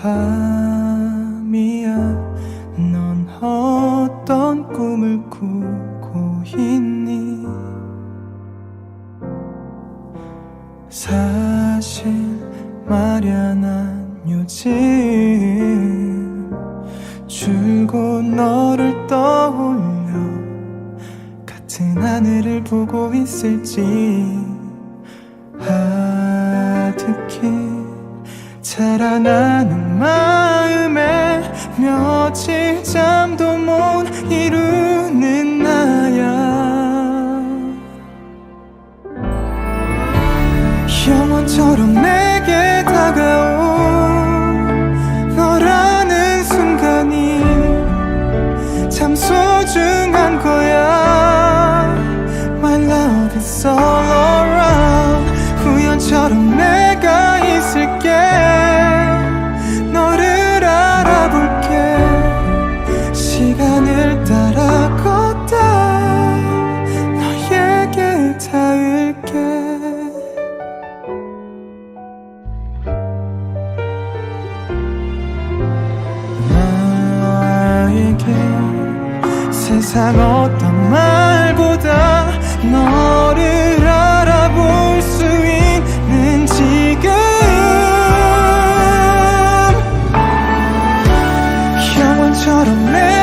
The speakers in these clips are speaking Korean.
밤이야. 넌 어떤 꿈을 꾸고 있니? 사실 말야 난 요즘 줄곧 너를 떠올려 같은 하늘을 보고 있을지. 아득히 자라나는 며칠 잠도 못 이루는 나야. 영원처럼 내 시간을 따라 걷다. 너에게 닿을게. 나에게 세상 어떤 말보다 너를 알아볼 수 있는 지금. 영원처럼 내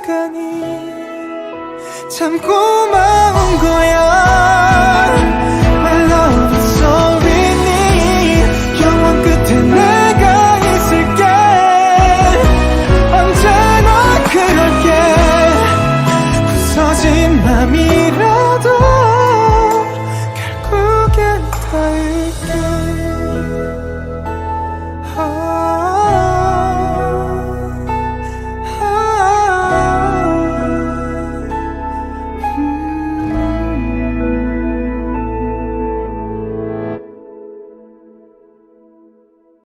순간이 참 고마운 거야. My love is we need 영원 끝에 내가 있을게. 언제나 그럴게. 부서진 맘이라도 결국엔 닿을게